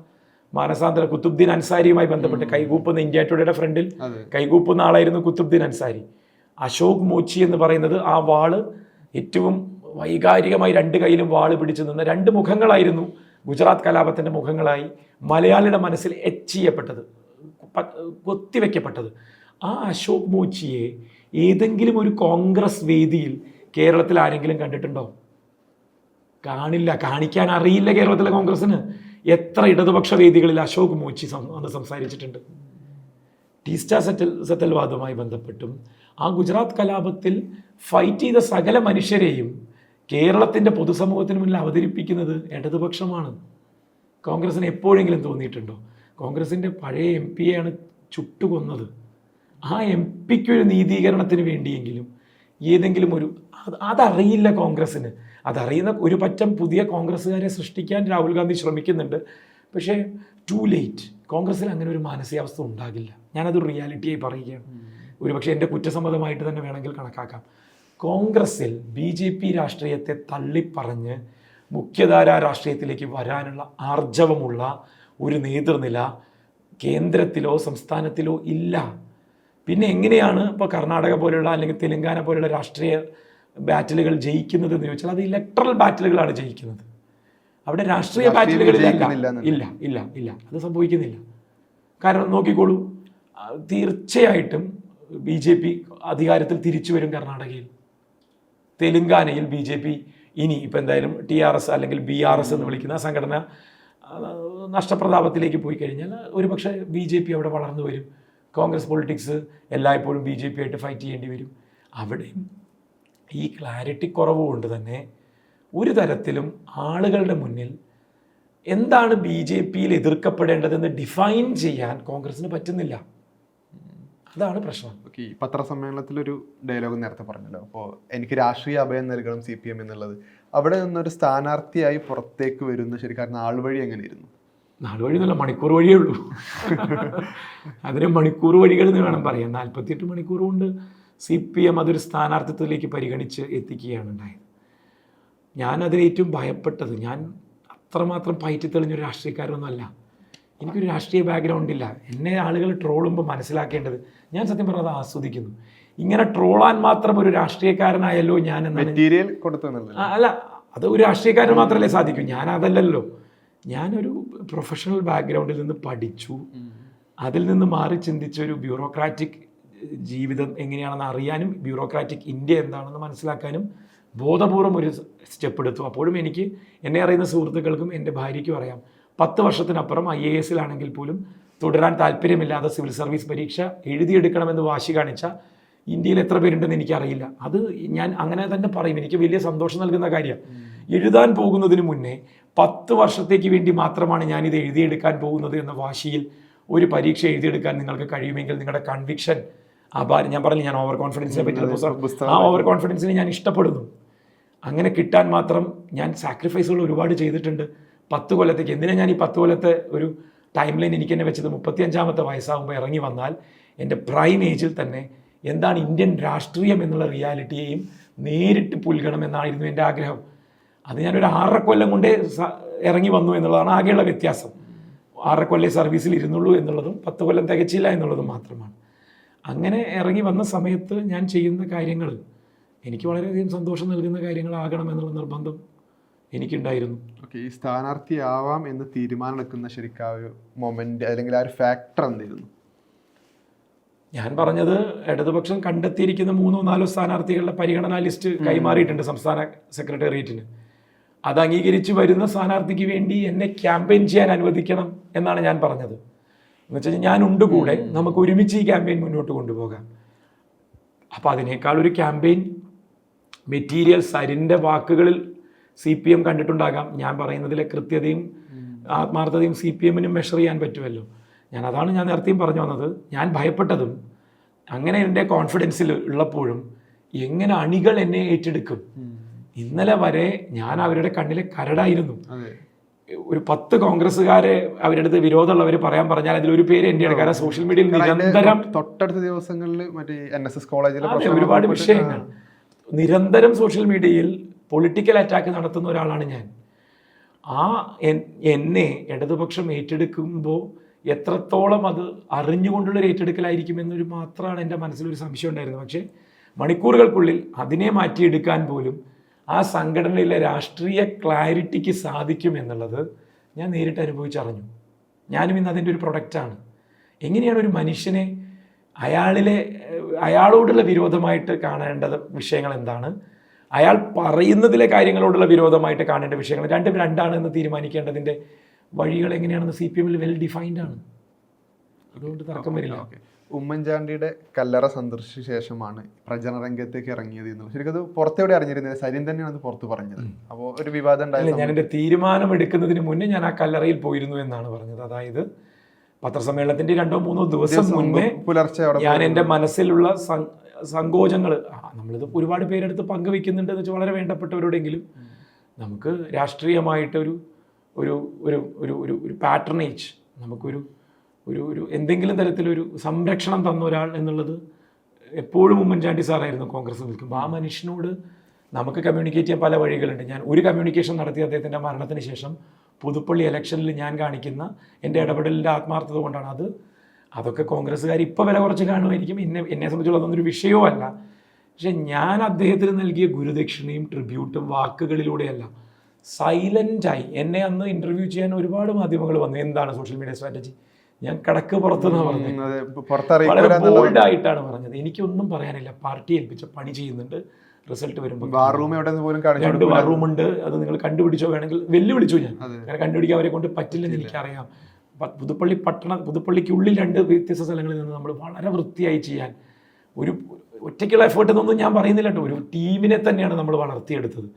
Speaker 1: മാനസാന്തര കുത്തുബ്ദീൻ അൻസാരിയുമായി ബന്ധപ്പെട്ട് കൈകൂപ്പുന്ന ഇന്ത്യ ടുഡേയുടെ ഫ്രണ്ടിൽ. കൈകൂപ്പുന്ന ആളായിരുന്നു കുത്തുബ്ദീൻ അൻസാരി. അശോക് മോച്ചി എന്ന് പറയുന്നത് ആ വാൾ ഏറ്റവും വൈകാരികമായി രണ്ട് കയ്യിലും വാൾ പിടിച്ചു നിന്ന രണ്ട് മുഖങ്ങളായിരുന്നു ഗുജറാത്ത് കലാപത്തിന്റെ മുഖങ്ങളായി മലയാളിയുടെ മനസ്സിൽ എച്ച് ചെയ്യപ്പെട്ടത് കൊത്തിവെക്കപ്പെട്ടത്. ആ അശോക് മോച്ചിയെ ഏതെങ്കിലും ഒരു കോൺഗ്രസ് വേദിയിൽ കേരളത്തിൽ ആരെങ്കിലും കണ്ടിട്ടുണ്ടോ? കാണില്ല. കാണിക്കാൻ അറിയില്ല കേരളത്തിലെ കോൺഗ്രസ്സിന്. എത്ര ഇടതുപക്ഷ വേദികളിൽ അശോക് മോച്ചി അന്ന് സംസാരിച്ചിട്ടുണ്ട്. ടീസ്റ്റ സെറ്റൽ സെറ്റൽവാദവുമായി ബന്ധപ്പെട്ടും ആ ഗുജറാത്ത് കലാപത്തിൽ ഫൈറ്റ് ചെയ്ത സകല മനുഷ്യരെയും കേരളത്തിന്റെ പൊതുസമൂഹത്തിന് മുന്നിൽ അവതരിപ്പിക്കുന്നത് ഇടതുപക്ഷമാണ്. കോൺഗ്രസ്സിന് എപ്പോഴെങ്കിലും തോന്നിയിട്ടുണ്ടോ? കോൺഗ്രസിന്റെ പഴയ എം പിയെയാണ് ചുട്ടുകൊന്നത്. ആ എം പിക്ക് ഒരു നീതീകരണത്തിന് വേണ്ടിയെങ്കിലും ഏതെങ്കിലും ഒരു അത് അതറിയില്ല കോൺഗ്രസ്സിന്. അതറിയുന്ന ഒരു പറ്റം പുതിയ കോൺഗ്രസ്സുകാരെ സൃഷ്ടിക്കാൻ രാഹുൽ ഗാന്ധി ശ്രമിക്കുന്നുണ്ട്. പക്ഷേ ടു ലേറ്റ് കോൺഗ്രസ്സിൽ അങ്ങനെ ഒരു മാനസികാവസ്ഥ ഉണ്ടാകില്ല. ഞാനതൊരു റിയാലിറ്റിയായി പറയുകയാണ്. ഒരുപക്ഷെ എന്റെ കുറ്റസമ്മതമായിട്ട് തന്നെ വേണമെങ്കിൽ കണക്കാക്കാം. കോൺഗ്രസ്സിൽ ബി ജെ പി രാഷ്ട്രീയത്തെ തള്ളിപ്പറഞ്ഞ് മുഖ്യധാര രാഷ്ട്രീയത്തിലേക്ക് വരാനുള്ള ആർജവമുള്ള ഒരു നേതൃനില കേന്ദ്രത്തിലോ സംസ്ഥാനത്തിലോ ഇല്ല. പിന്നെ എങ്ങനെയാണ് ഇപ്പോൾ കർണാടക പോലെയുള്ള അല്ലെങ്കിൽ തെലങ്കാന പോലെയുള്ള രാഷ്ട്രീയ ബാറ്റിലുകൾ ജയിക്കുന്നത് എന്ന് ചോദിച്ചാൽ അത് ഇലക്ട്രൽ ബാറ്റിലുകളാണ് ജയിക്കുന്നത്. അവിടെ രാഷ്ട്രീയ ബാറ്റിലുകളിലല്ല ഇല്ല. ഇല്ല ഇല്ല അത് സംഭവിക്കുന്നില്ല. കാരണം നോക്കിക്കോളൂ തീർച്ചയായിട്ടും ബി ജെ പി അധികാരത്തിൽ തിരിച്ചു വരും കർണാടകയിൽ. തെലുങ്കാനയിൽ ബി ജെ പി ഇനി ഇപ്പം എന്തായാലും ടി ആർ എസ് അല്ലെങ്കിൽ ബി ആർ എസ് എന്ന് വിളിക്കുന്ന സംഘടന നഷ്ടപ്രതാപത്തിലേക്ക് പോയി കഴിഞ്ഞാൽ ഒരുപക്ഷെ ബി ജെ പി അവിടെ വളർന്നു വരും. കോൺഗ്രസ് പൊളിറ്റിക്സ് എല്ലായ്പ്പോഴും ബി ജെ പി ആയിട്ട് ഫൈറ്റ് ചെയ്യേണ്ടി വരും. അവിടെയും ഈ ക്ലാരിറ്റി കുറവ് കൊണ്ട് തന്നെ ഒരു തരത്തിലും ആളുകളുടെ മുന്നിൽ എന്താണ് ബി ജെ പിയിൽ എതിർക്കപ്പെടേണ്ടതെന്ന് ഡിഫൈൻ ചെയ്യാൻ കോൺഗ്രസിന് പറ്റുന്നില്ല. അതാണ് പ്രശ്നം.
Speaker 2: ഓക്കെ ഈ പത്രസമ്മേളനത്തിലൊരു ഡയലോഗ് നേരത്തെ പറഞ്ഞല്ലോ. അപ്പോൾ എനിക്ക് രാഷ്ട്രീയ അഭയം നൽകണം സി പി എം എന്നുള്ളത്. അവിടെ നിന്നൊരു സ്ഥാനാർത്ഥിയായി പുറത്തേക്ക് വരുന്ന ശരിക്കും ആൾ ആൾവഴി എങ്ങനെയിരുന്നു
Speaker 1: നാല് വഴി എന്നല്ല മണിക്കൂർ വഴിയേ ഉള്ളൂ. അതിന് മണിക്കൂർ വഴികൾ എന്ന് വേണം പറയാം നാൽപ്പത്തിയെട്ട് മണിക്കൂർ കൊണ്ട് സി പി എം അതൊരു സ്ഥാനാർത്ഥിത്വത്തിലേക്ക് പരിഗണിച്ച് എത്തിക്കുകയാണ് ഉണ്ടായത്. ഞാൻ അതിലേറ്റവും ഭയപ്പെട്ടത് ഞാൻ അത്രമാത്രം പയറ്റി തെളിഞ്ഞൊരു രാഷ്ട്രീയക്കാരൊന്നുമല്ല എനിക്കൊരു രാഷ്ട്രീയ ബാക്ക്ഗ്രൗണ്ട് ഇല്ല. എന്നെ ആളുകൾ ട്രോളുമ്പോൾ മനസ്സിലാക്കേണ്ടത് ഞാൻ സത്യം പറഞ്ഞത് ആസ്വദിക്കുന്നു. ഇങ്ങനെ ട്രോളാൻ മാത്രം ഒരു രാഷ്ട്രീയക്കാരനായല്ലോ ഞാൻ
Speaker 2: മെറ്റീരിയൽ കൊടുത്തു
Speaker 1: അല്ല അത് ഒരു രാഷ്ട്രീയക്കാരന് മാത്രമല്ലേ സാധിക്കൂ. ഞാൻ അതല്ലല്ലോ. ഞാനൊരു പ്രൊഫഷണൽ ബാക്ക്ഗ്രൗണ്ടിൽ നിന്ന് പഠിച്ചു. അതിൽ നിന്ന് മാറി ചിന്തിച്ച ഒരു ബ്യൂറോക്രാറ്റിക് ജീവിതം എങ്ങനെയാണെന്ന് അറിയാനും ബ്യൂറോക്രാറ്റിക് ഇന്ത്യ എന്താണെന്ന് മനസ്സിലാക്കാനും ബോധപൂർവം ഒരു സ്റ്റെപ്പ് എടുത്തു. അപ്പോഴും എനിക്ക് എന്നെ അറിയുന്ന സുഹൃത്തുക്കൾക്കും എന്റെ ഭാര്യയ്ക്കും അറിയാം. പത്ത് വർഷത്തിനപ്പുറം ഐ എ എസിലാണെങ്കിൽ പോലും തുടരാൻ താല്പര്യമില്ലാതെ സിവിൽ സർവീസ് പരീക്ഷ എഴുതിയെടുക്കണമെന്ന് വാശി കാണിച്ച ഇന്ത്യയിൽ എത്ര പേരുണ്ടെന്ന് എനിക്കറിയില്ല. അത് ഞാൻ അങ്ങനെ തന്നെ പറയും. എനിക്ക് വലിയ സന്തോഷം നൽകുന്ന കാര്യം. എഴുതാൻ പോകുന്നതിന് മുന്നേ പത്ത് വർഷത്തേക്ക് വേണ്ടി മാത്രമാണ് ഞാനിത് എഴുതിയെടുക്കാൻ പോകുന്നത് എന്ന വാശിയിൽ ഒരു പരീക്ഷ എഴുതിയെടുക്കാൻ നിങ്ങൾക്ക് കഴിയുമെങ്കിൽ നിങ്ങളുടെ കൺവിക്ഷൻ അപാരം ഞാൻ പറഞ്ഞു ഞാൻ ഓവർ കോൺഫിഡൻസിനെ പുസ്തകം. ആ ഓവർ കോൺഫിഡൻസിനെ ഞാൻ ഇഷ്ടപ്പെടുന്നു. അങ്ങനെ കിട്ടാൻ മാത്രം ഞാൻ സാക്രിഫൈസുകൾ ഒരുപാട് ചെയ്തിട്ടുണ്ട്. പത്ത് കൊല്ലത്തേക്ക്. എന്തിനാ ഞാൻ ഈ പത്ത് കൊല്ലത്തെ ഒരു ടൈം ലൈൻ എനിക്ക് തന്നെ വെച്ചത്? മുപ്പത്തിയഞ്ചാമത്തെ വയസ്സാകുമ്പോൾ ഇറങ്ങി വന്നാൽ എന്റെ പ്രൈം ഏജിൽ തന്നെ എന്താണ് ഇന്ത്യൻ രാഷ്ട്രീയം എന്നുള്ള റിയാലിറ്റിയെയും നേരിട്ട് പുൽകണം എന്നായിരുന്നു എന്റെ ആഗ്രഹം. അത് ഞാനൊരു ആറര കൊല്ലം കൊണ്ടേ ഇറങ്ങി വന്നു എന്നുള്ളതാണ് ആകെയുള്ള വ്യത്യാസം. ആറര കൊല്ലേ സർവീസിൽ ഇരുന്നുള്ളൂ എന്നുള്ളതും പത്ത് കൊല്ലം തികച്ചില്ല എന്നുള്ളതും മാത്രമാണ്. അങ്ങനെ ഇറങ്ങി വന്ന സമയത്ത് ഞാൻ ചെയ്യുന്ന കാര്യങ്ങൾ എനിക്ക് വളരെയധികം സന്തോഷം നൽകുന്ന കാര്യങ്ങളാകണം എന്നുള്ള നിർബന്ധം എനിക്കുണ്ടായിരുന്നു.
Speaker 2: ഓക്കെ ഈ സ്ഥാനാർത്ഥി ആവാം എന്ന് തീരുമാനം എടുക്കുന്ന ശരിക്കും ആ ഒരു മൊമെന്റ് അല്ലെങ്കിൽ ആ ഒരു ഫാക്ടർ എന്തായിരുന്നു
Speaker 1: ഞാൻ പറഞ്ഞത് ഇടതുപക്ഷം കണ്ടെത്തിയിരിക്കുന്ന മൂന്നോ നാലോ സ്ഥാനാർത്ഥികളുടെ പരിഗണനാ ലിസ്റ്റ് കൈമാറിയിട്ടുണ്ട് സംസ്ഥാന സെക്രട്ടേറിയറ്റിന് അത് അംഗീകരിച്ച് വരുന്ന സ്ഥാനാർത്ഥിക്ക് വേണ്ടി എന്നെ ക്യാമ്പയിൻ ചെയ്യാൻ അനുവദിക്കണം എന്നാണ് ഞാൻ പറഞ്ഞത്. എന്ന് വെച്ചാൽ ഞാനുണ്ട് കൂടെ. നമുക്ക് ഒരുമിച്ച് ഈ ക്യാമ്പയിൻ മുന്നോട്ട് കൊണ്ടുപോകാം. അപ്പോൾ അതിനേക്കാൾ ഒരു ക്യാമ്പയിൻ മെറ്റീരിയൽ സരിന്റെ വാക്കുകളിൽ സി പി എം കണ്ടിട്ടുണ്ടാകാം. ഞാൻ പറയുന്നതിലെ കൃത്യതയും ആത്മാർത്ഥതയും സി പി എമ്മിനും മെഷർ ചെയ്യാൻ പറ്റുമല്ലോ. ഞാൻ അതാണ് ഞാൻ നേരത്തെയും പറഞ്ഞു വന്നത്. ഞാൻ ഭയപ്പെട്ടതും അങ്ങനെ എന്റെ കോൺഫിഡൻസിൽ ഉള്ളപ്പോഴും എങ്ങനെ അണികൾ എന്നെ ഏറ്റെടുക്കും? ഇന്നലെ വരെ ഞാൻ അവരുടെ കണ്ണിലെ കരടായിരുന്നു. ഒരു പത്ത് കോൺഗ്രസ്സുകാരെ അവരുടെ അടുത്ത് വിരോധമുള്ളവർ പറയാൻ പറഞ്ഞാൽ ഒരു പേര് എന്റെയാണ് കാരണം സോഷ്യൽ മീഡിയയിൽ നിരന്തരം
Speaker 2: തൊട്ടടുത്ത ദിവസങ്ങളിൽ മറ്റേ എൻ എസ് എസ് കോളേജിലെ
Speaker 1: ഒരുപാട് വിഷയങ്ങൾ. നിരന്തരം സോഷ്യൽ മീഡിയയിൽ പൊളിറ്റിക്കൽ അറ്റാക്ക് നടത്തുന്ന ഒരാളാണ് ഞാൻ. ആ എന്നെ ഇടതുപക്ഷം ഏറ്റെടുക്കുമ്പോൾ എത്രത്തോളം അത് അറിഞ്ഞുകൊണ്ടുള്ളൊരു ഏറ്റെടുക്കലായിരിക്കും എന്നൊരു മാത്രമാണ് എന്റെ മനസ്സിലൊരു സംശയം ഉണ്ടായിരുന്നത്. പക്ഷേ മണിക്കൂറുകൾക്കുള്ളിൽ അതിനെ മാറ്റിയെടുക്കാൻ പോലും ആ സംഘടനയിലെ രാഷ്ട്രീയ ക്ലാരിറ്റിക്ക് സാധിക്കും എന്നുള്ളത് ഞാൻ നേരിട്ട് അനുഭവിച്ചറിഞ്ഞു ഞാനും ഇന്ന് അതിന്റെ ഒരു പ്രൊഡക്റ്റാണ് എങ്ങനെയാണ് ഒരു മനുഷ്യനെ അയാളിലെ അയാളോടുള്ള വിരോധമായിട്ട് കാണേണ്ടത് വിഷയങ്ങൾ എന്താണ്? അയാൾ പറയുന്നതിലെ കാര്യങ്ങളോടുള്ള വിരോധമായിട്ട് കാണേണ്ട വിഷയങ്ങൾ രണ്ടും രണ്ടാണ് എന്ന് തീരുമാനിക്കേണ്ടതിന്റെ വഴികൾ എങ്ങനെയാണെന്ന് സി പി എമ്മിൽ വെൽ ഡിഫൈൻഡ് ആണ്. അതുകൊണ്ട് തർക്കം വരില്ല.
Speaker 2: ഓക്കെ. ഉമ്മൻചാണ്ടിയുടെ കല്ലറ സന്ദർശിച്ച ശേഷമാണ് പ്രചരണ രംഗത്തേക്ക് ഇറങ്ങിയത് എന്നുള്ളത്. ശരിക്കും അത് പുറത്തെവിടെ അറിഞ്ഞിരുന്നത് സരിൻ തന്നെയാണ് അത് പുറത്ത് പറഞ്ഞത്. അപ്പോൾ ഒരു വിവാദം
Speaker 1: ഉണ്ടായിരുന്നു ഞാൻ എന്റെ തീരുമാനം എടുക്കുന്നതിന് മുന്നേ ഞാൻ ആ കല്ലറയിൽ പോയിരുന്നു എന്നാണ് പറഞ്ഞത്. അതായത് പത്രസമ്മേളനത്തിന്റെ രണ്ടോ മൂന്നോ ദിവസം മുന്നേ
Speaker 2: പുലർച്ചെ
Speaker 1: ഞാൻ എന്റെ മനസ്സിലുള്ള സങ്കോചങ്ങൾ നമ്മളിത് ഒരുപാട് പേരെടുത്ത് പങ്കുവെക്കുന്നുണ്ട് എന്ന് വെച്ചാൽ വളരെ വേണ്ടപ്പെട്ടവരോടെങ്കിലും നമുക്ക് രാഷ്ട്രീയമായിട്ട് ഒരു ഒരു ഒരു ഒരു ഒരു പാറ്റർനേജ് നമുക്കൊരു ഒരു ഒരു എന്തെങ്കിലും തരത്തിലൊരു സംരക്ഷണം തന്ന ഒരാൾ എന്നുള്ളത് എപ്പോഴും ഉമ്മൻചാണ്ടി സാറായിരുന്നു കോൺഗ്രസ് നിൽക്കുമ്പോൾ ആ മനുഷ്യനോട് നമുക്ക് കമ്മ്യൂണിക്കേറ്റ് ചെയ്യാൻ പല വഴികളുണ്ട്. ഞാൻ ഒരു കമ്മ്യൂണിക്കേഷൻ നടത്തി അദ്ദേഹത്തിന്റെ മരണത്തിന് ശേഷം പുതുപ്പള്ളി ഇലക്ഷനിൽ ഞാൻ കാണിക്കുന്ന എന്റെ ഇടപെടലിന്റെ ആത്മാർത്ഥത കൊണ്ടാണ്. അത് അതൊക്കെ കോൺഗ്രസ്സുകാർ ഇപ്പോൾ വില കുറച്ച് കാണുമായിരിക്കും. എന്നെ എന്നെ സംബന്ധിച്ചുള്ള അതൊന്നും ഒരു വിഷയവും അല്ല. പക്ഷെ ഞാൻ അദ്ദേഹത്തിന് നൽകിയ ഗുരുദക്ഷിണയും ട്രിബ്യൂട്ടും വാക്കുകളിലൂടെയല്ല. സൈലന്റായി എന്നെ അന്ന് ഇന്റർവ്യൂ ചെയ്യാൻ ഒരുപാട് മാധ്യമങ്ങൾ വന്നു. എന്താണ് സോഷ്യൽ മീഡിയ സ്ട്രാറ്റജി ഞാൻ കടക്ക് പുറത്തുനിന്നാണ് പറഞ്ഞത് ബോൾഡ് ആയിട്ടാണ് പറഞ്ഞത്. എനിക്കൊന്നും പറയാനില്ല. പാർട്ടി ഏൽപ്പിച്ച പണി ചെയ്യുന്നുണ്ട്. റിസൾട്ട് വരുമ്പോൾ
Speaker 2: ബാർ റൂം എവിടെ പോലും കാണിച്ചു
Speaker 1: രണ്ട്
Speaker 2: കൊടുക്കില്ല.
Speaker 1: വാറൂമുണ്ട് അത് നിങ്ങൾ കണ്ടുപിടിച്ചോ വേണമെങ്കിൽ വെല്ലുവിളിച്ചു ഞാൻ. അങ്ങനെ കണ്ടുപിടിക്കാൻ അവരെ കൊണ്ട് പറ്റില്ലെന്ന് എനിക്കറിയാം. പുതുപ്പള്ളി പട്ടണ പുതുപ്പള്ളിക്കുള്ളിൽ രണ്ട് വ്യത്യസ്ത സ്ഥലങ്ങളിൽ നിന്ന് നമ്മൾ വളരെ വൃത്തിയായി ചെയ്യാൻ ഒരു ഒറ്റയ്ക്കുള്ള എഫേർട്ട് എന്നൊന്നും ഞാൻ പറയുന്നില്ല കേട്ടോ. ഒരു ടീമിനെ തന്നെയാണ് നമ്മൾ വളർത്തിയെടുത്തത്.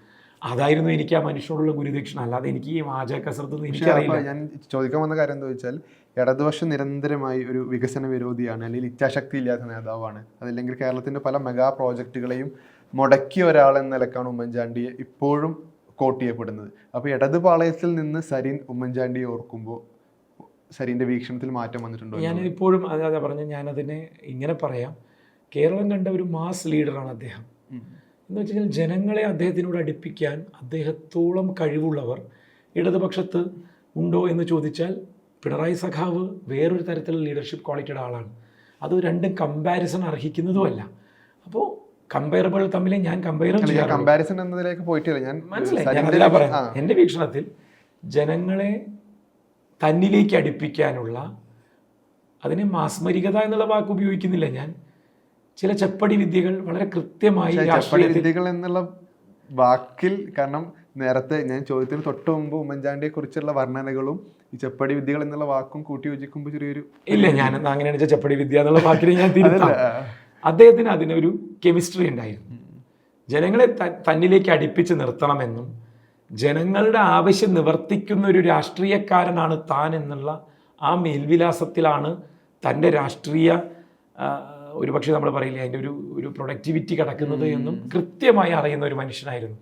Speaker 1: അതായിരുന്നു എനിക്ക് ആ മനുഷ്യനോടുള്ള ഗുരുദക്ഷിണ. അല്ലാതെ എനിക്ക് ഈ വാചക
Speaker 2: കസർത്ത്
Speaker 1: എനിക്കറിയില്ല.
Speaker 2: ഞാൻ ചോദിക്കാൻ വന്ന കാര്യം എന്താ വെച്ചാൽ ഇടതുപക്ഷം നിരന്തരമായി ഒരു വികസന വിരോധിയാണ് അല്ലെങ്കിൽ ഇച്ഛാശക്തി ഇല്ലാത്ത നേതാവാണ്. അതല്ലെങ്കിൽ കേരളത്തിന്റെ പല മെഗാ പ്രോജക്റ്റുകളെയും മുടക്കിയ ഒരാൾ എന്ന നിലക്കാണ് ഉമ്മൻചാണ്ടിയെ ഇപ്പോഴും കോട്ട് ചെയ്യപ്പെടുന്നത്. അപ്പോൾ ഇടതുപാളയത്തിൽ നിന്ന് സരിൻ ഉമ്മൻചാണ്ടി ഓർക്കുമ്പോൾ സരീന്റെ വീക്ഷണത്തിൽ മാറ്റം വന്നിട്ടുണ്ടോ
Speaker 1: ഞാൻ ഇപ്പോഴും അതാ പറഞ്ഞ ഞാനതിനെ ഇങ്ങനെ പറയാം. കേരളം കണ്ട ഒരു മാസ് ലീഡറാണ് അദ്ദേഹം. എന്ന് വെച്ച് കഴിഞ്ഞാൽ ജനങ്ങളെ അദ്ദേഹത്തിനോട് അടുപ്പിക്കാൻ അദ്ദേഹത്തോളം കഴിവുള്ളവർ ഇടതുപക്ഷത്ത് ഉണ്ടോ എന്ന് ചോദിച്ചാൽ പിണറായി സഖാവ് വേറൊരു തരത്തിലുള്ള ലീഡർഷിപ്പ് ക്വാളിറ്റിയുടെ ആളാണ്. അത് രണ്ടും കമ്പാരിസൺ അർഹിക്കുന്നതുമല്ല. അപ്പോൾ കമ്പയറബിൾ തമ്മിൽ ഞാൻ കമ്പയർ
Speaker 2: കമ്പാരിസൺ എന്നതിലേക്ക് പോയിട്ടില്ല. ഞാൻ
Speaker 1: മനസ്സിലായി. എന്റെ വീക്ഷണത്തിൽ ജനങ്ങളെ തന്നിലേക്ക് അടുപ്പിക്കാനുള്ള അതിനെ മാസ്മരികത എന്നുള്ള വാക്ക് ഉപയോഗിക്കുന്നില്ല ഞാൻ. ചില ചെപ്പടി വിദ്യകൾ വളരെ കൃത്യമായി
Speaker 2: ചപ്പടി വിദ്യകൾ എന്നുള്ള വാക്കിൽ കാരണം നേരത്തെ ഞാൻ ചോദ്യത്തിന് തൊട്ട് മുമ്പ് ഉമ്മൻചാണ്ടിയെ കുറിച്ചുള്ള വർണനകളും ഈ ചെപ്പടി വിദ്യകൾ എന്നുള്ള വാക്കും കൂട്ടി യോജിക്കുമ്പോൾ ചെറിയൊരു
Speaker 1: ഇല്ല ഞാൻ അങ്ങനെയാണ് ചെപ്പടി വിദ്യ എന്നുള്ള വാക്കിനെ ഞാൻ തിരുത്താം. അദ്ദേഹത്തിന് അതിനൊരു കെമിസ്ട്രി ഉണ്ടായിരുന്നു ജനങ്ങളെ തന്നിലേക്ക് അടുപ്പിച്ച് നിർത്തണമെന്നും ജനങ്ങളുടെ ആവശ്യം നിവർത്തിക്കുന്ന ഒരു രാഷ്ട്രീയക്കാരനാണ് താൻ എന്നുള്ള ആ മേൽവിലാസത്തിലാണ് തന്റെ രാഷ്ട്രീയ ആ, ഒരുപക്ഷെ നമ്മൾ പറയില്ലേ അതിന്റെ ഒരു ഒരു പ്രൊഡക്ടിവിറ്റി കിടക്കുന്നത് എന്നും കൃത്യമായി അറിയുന്ന ഒരു മനുഷ്യനായിരുന്നു.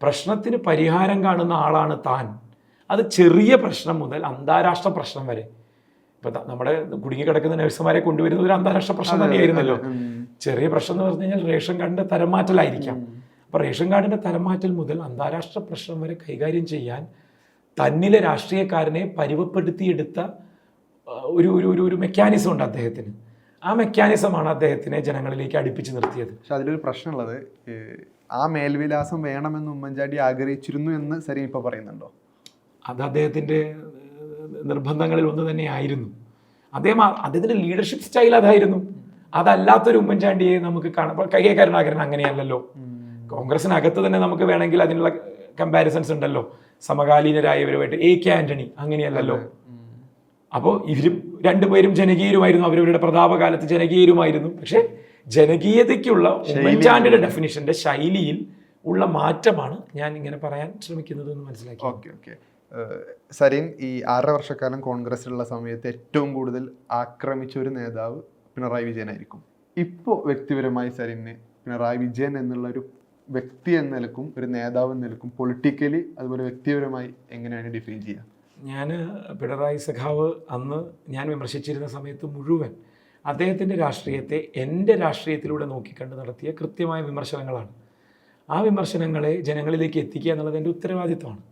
Speaker 1: പ്രശ്നത്തിന് പരിഹാരം കാണുന്ന ആളാണ് താൻ. അത് ചെറിയ പ്രശ്നം മുതൽ അന്താരാഷ്ട്ര പ്രശ്നം വരെ. ഇപ്പം നമ്മുടെ കുടുങ്ങിക്കിടക്കുന്ന നഴ്സുമാരെ കൊണ്ടുവരുന്ന ഒരു അന്താരാഷ്ട്ര പ്രശ്നം തന്നെയായിരുന്നല്ലോ. ചെറിയ പ്രശ്നം എന്ന് പറഞ്ഞു കഴിഞ്ഞാൽ റേഷൻ കാർഡിന്റെ തരം മാറ്റലായിരിക്കാം അപ്പോൾ റേഷൻ കാർഡിന്റെ തരം മാറ്റൽ മുതൽ അന്താരാഷ്ട്ര പ്രശ്നം വരെ കൈകാര്യം ചെയ്യാൻ തന്നിലെ രാഷ്ട്രീയക്കാരനെ പരുവപ്പെടുത്തിയെടുത്ത ഒരു ഒരു ഒരു ഒരു മെക്കാനിസം ഉണ്ട് അദ്ദേഹത്തിന്. ആ മെക്കാനിസമാണ് അദ്ദേഹത്തിനെ ജനങ്ങളിലേക്ക് അടുപ്പിച്ച് നിർത്തിയത്.
Speaker 2: പക്ഷെ അതിലൊരു പ്രശ്നമുള്ളത് ആ മേൽവിലാസം വേണമെന്ന് ഉമ്മൻചാണ്ടി ആഗ്രഹിച്ചിരുന്നു എന്ന് സരി ഇപ്പൊ പറയുന്നുണ്ടോ?
Speaker 1: അത് അദ്ദേഹത്തിന്റെ നിർബന്ധങ്ങളിൽ ഒന്ന് തന്നെയായിരുന്നു അദ്ദേഹം അദ്ദേഹത്തിന്റെ ലീഡർഷിപ്പ് സ്റ്റൈൽ അതായിരുന്നു. അതല്ലാത്തൊരു ഉമ്മൻചാണ്ടിയെ നമുക്ക് കാണാം. കൈകെ കരുണാകരൻ അങ്ങനെയല്ലല്ലോ. കോൺഗ്രസിനകത്ത് തന്നെ നമുക്ക് വേണമെങ്കിൽ അതിനുള്ള കമ്പാരിസൺസ് ഉണ്ടല്ലോ. സമകാലീനരായവരുമായിട്ട് എ കെ ആന്റണി അങ്ങനെയല്ലല്ലോ. അപ്പോൾ ഇവരും രണ്ടുപേരും ജനകീയരുമായിരുന്നു അവരവരുടെ പ്രതാപകാലത്ത് ജനകീയരുമായിരുന്നു. പക്ഷേ ജനകീയതയ്ക്കുള്ള ഉമ്മൻചാണ്ടിയുടെ ഡെഫിനിഷന്റെ ശൈലിയിൽ ഉള്ള മാറ്റമാണ് ഞാൻ ഇങ്ങനെ പറയാൻ ശ്രമിക്കുന്നത് എന്ന് മനസ്സിലാക്കി.
Speaker 2: Okay okay. സരീൻ ഈ ആറര വർഷക്കാലം കോൺഗ്രസിലുള്ള സമയത്ത് ഏറ്റവും കൂടുതൽ ആക്രമിച്ച ഒരു നേതാവ് പിണറായി വിജയനായിരിക്കും. ഇപ്പോൾ വ്യക്തിപരമായി സരീന് പിണറായി വിജയൻ എന്നുള്ള ഒരു വ്യക്തി എന്ന നിലക്കും ഒരു നേതാവ് എന്ന നിലക്കും പൊളിറ്റിക്കലി അതുപോലെ വ്യക്തിപരമായി എങ്ങനെയാണ് ഡിഫൈൻ ചെയ്യുക?
Speaker 1: ഞാൻ പിണറായി സഖാവ് അന്ന് ഞാൻ വിമർശിച്ചിരുന്ന സമയത്ത് മുഴുവൻ അദ്ദേഹത്തിന്റെ രാഷ്ട്രീയത്തെ എന്റെ രാഷ്ട്രീയത്തിലൂടെ നോക്കിക്കണ്ട് നടത്തിയ കൃത്യമായ വിമർശനങ്ങളാണ്. ആ വിമർശനങ്ങളെ ജനങ്ങളിലേക്ക് എത്തിക്കുക എന്നുള്ളത് എന്റെ ഉത്തരവാദിത്വമാണ്.